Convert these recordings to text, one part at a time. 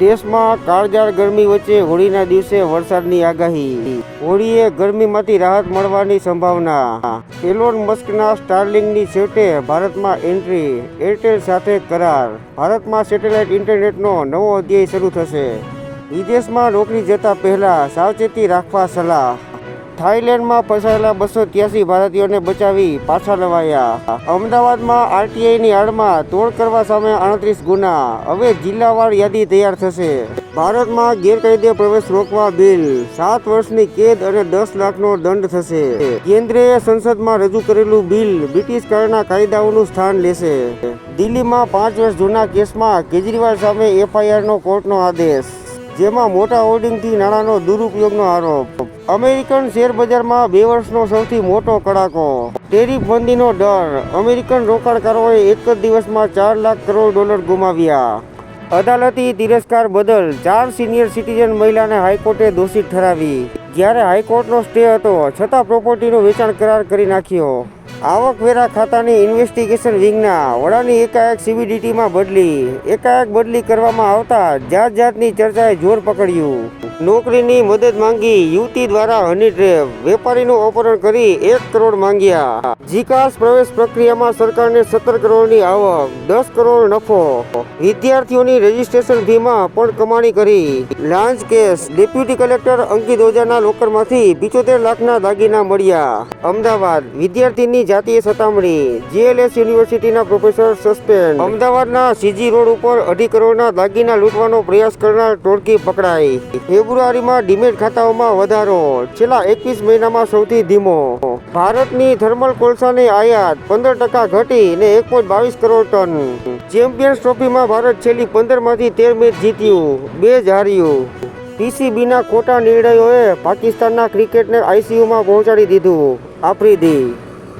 દેશમાં કાળજાળ ગરમી વચ્ચે હોળીના દિવસે વરસાદની આગાહી. હોળીએ ગરમીમાંથી રાહત મળવાની સંભાવના. એલોન મસ્કના સ્ટારલિંગની છેવટે ભારતમાં એન્ટ્રી, એરટેલ સાથે કરાર. ભારતમાં સેટેલાઇટ ઇન્ટરનેટનો નવો અધ્યાય શરૂ થશે. વિદેશમાં નોકરી જતા પહેલા સાવચેતી રાખવા સલાહ. થાઇલેન્ડમાં ફસાયેલા બસો ત્યાસી ભારતીયોને બચાવી પાછા લવાયા અમદાવાદમાં આરટીઆઈની આડમાં તોડ કરવા સામે આડત્રીસ ગુના. હવે જિલ્લાવાર યાદી તૈયાર થશે. ભારતમાં ગેરકાયદે પ્રવેશ રોકવા બિલ. સાત વર્ષની કેદ અને દસ લાખનો દંડ થશે. કેન્દ્રીય સંસદમાં રજૂ કરેલું બિલ બ્રિટિશ કાળના કાયદાઓનું સ્થાન લેશે. દિલ્હીમાં પાંચ વર્ષ જૂના કેસમાં કેજરીવાલ સામે એફઆઈઆરનો કોર્ટનો આદેશ. જેમાં મોટા હોર્ડિંગથી નાણાંનો દુરુપયોગનો આરોપ. અમેરિકન શેરબજારમાં બે વર્ષનો સૌથી મોટો કડાકો. ટેરિફ બંધીનો ડર. અમેરિકન રોકાણકારોએ એક જ દિવસમાં ચાર લાખ કરોડ ડોલર ગુમાવ્યા. અદાલતી તિરસ્કાર બદલ ચાર સિનિયર સિટીઝન મહિલાને હાઈકોર્ટે દોષિત ઠરાવી. જ્યારે હાઈકોર્ટનો સ્ટે હતો, છતાં પ્રોપર્ટીનું વેચાણ કરાર કરી નાખ્યો. આવકવેરા ખાતાની ઇન્વેસ્ટિગેશન વિંગના વડાની એકાએક સીબીડીટીમાં બદલી, એકાએક બદલી કરવામાં આવતા જાત જાતની ચર્ચાએ જોર પકડ્યું. નોકરીની મદદ માંગી યુવતી દ્વારા હની ટ્રેપ વેપારીનું અપહરણ કરી એક કરોડ માંગ્યા. જીકાસ પ્રવેશ પ્રક્રિયામાં સરકારને સત્તર કરોડની આવક, દસ કરોડ નફો. વિદ્યાર્થીઓની રજીસ્ટ્રેશન ફીમાં પણ કમાણી કરી. લાંચ કેસ, ડેપ્યુટી કલેક્ટર અંકિત ઓઝાના લોકરમાંથી પિચોતેર લાખના દાગીના મળ્યા. અમદાવાદ, વિદ્યાર્થીની જાતીય સતામણી. જીએલએસ યુનિવર્સિટીના પ્રોફેસર સસ્પેન્ડ. અમદાવાદના સીજી રોડ ઉપર અઢી કરોડના દાગીના લૂંટવાનો પ્રયાસ કરનાર ટોળકી પકડાઈ. ફેબ્રુઆરીમાં ડિમેટ ખાતાઓમાં વધારો. છેલ્લા એકવીસ મહિનામાં સૌથી ધીમો. ભારતની થર્મલ કોલસાની આયાત પંદર ટકા ઘટી ને એક પોઈન્ટ બાવીસ કરોડ ટન. ચેમ્પિયન્સ ટ્રોફીમાં ભારત છેલ્લી પંદરમાંથી તેર મેચ જીત્યું, બે જ હાર્યું. પીસીબીના ખોટા નિર્ણયોએ પાકિસ્તાનના ક્રિકેટને આઈસીયુમાં પહોંચાડી દીધું, આફ્રિદી.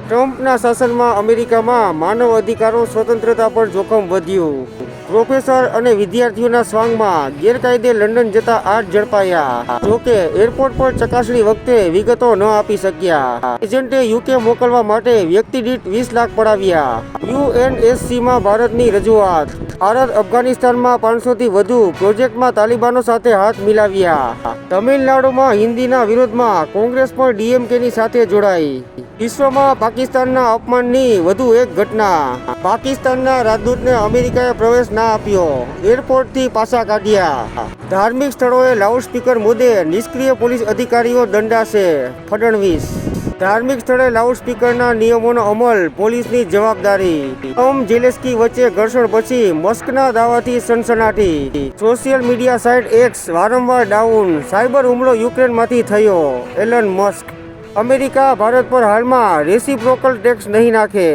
ટ્રમ્પના શાસનમાં અમેરિકામાં માનવ અધિકારો સ્વતંત્રતા પર જોખમ વધ્યું. પ્રોફેસર અને વિદ્યાર્થીઓના સ્વાંગમાં ગેરકાયદે લંડન જતા આઠ ઝડપાયા. જોકે એરપોર્ટ પર ચકાસણી વખતે વિગતો ન આપી શક્યા. એજન્ટે યુકે મોકલવા માટે વ્યક્તિ દીઠ વીસ લાખ પડાવ્યા. યુએનએસસીમાં ભારતની રજૂઆત. ભારત અફઘાનિસ્તાનમાં પાંચસોથી વધુ પ્રોજેક્ટમાં તાલિબાનો સાથે હાથ મિલાવ્યા. તમિલનાડુમાં હિન્દીના વિરોધમાં કોંગ્રેસ પણ ડીએમકેની સાથે જોડાઈ. વિશ્વમાં પાકિસ્તાનના અપમાનની વધુ એક ઘટના. પાકિસ્તાનના રાજદૂતને અમેરિકાએ પ્રવેશ ના આપ્યો. એરપોર્ટથી પાછા કાઢ્યા. ધાર્મિક સ્થળોએ લાઉડસ્પીકર મુદ્દે નિષ્ક્રિય પોલીસ અધિકારીઓ દંડાશે. ફડણવીસ ધાર્મિક સ્થળે લાઉડસ્પીકરના નિયમોનો અમલ, પોલીસની જવાબદારી. ઓમ જેલેસ્કી વચ્ચે ઘર્ષણ પછી મસ્કના દાવાથી સનસનાટી. સોશિયલ મીડિયા સાઇટ એક્સ વારંવાર ડાઉન, સાયબર હુમલો યુક્રેનમાંથી થયો. એલન મસ્ક, અમેરિકા, ભારત પર હાલમાં રેસિપ્રોકલ ટેક્સ નહીં નાખે.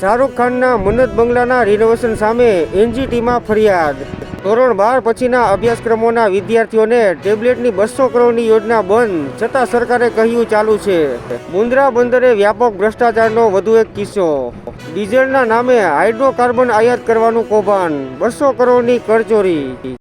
શાહરૂખ ખાનના મન્નત બંગલાના રિનોવેશન સામે એનજીટીમાં ફરિયાદ. ધોરણ બાર પછીના અભ્યાસક્રમોના વિદ્યાર્થીઓને ટેબ્લેટની બસો કરોડની યોજના બંધ, છતાં સરકારે કહ્યું ચાલુ છે. મુન્દ્રા બંદરે વ્યાપક ભ્રષ્ટાચારનો વધુ એક કિસ્સો. ડીઝલના નામે હાઇડ્રોકાર્બન આયાત કરવાનું કૌભાંડ, બસો કરોડની કરચોરી.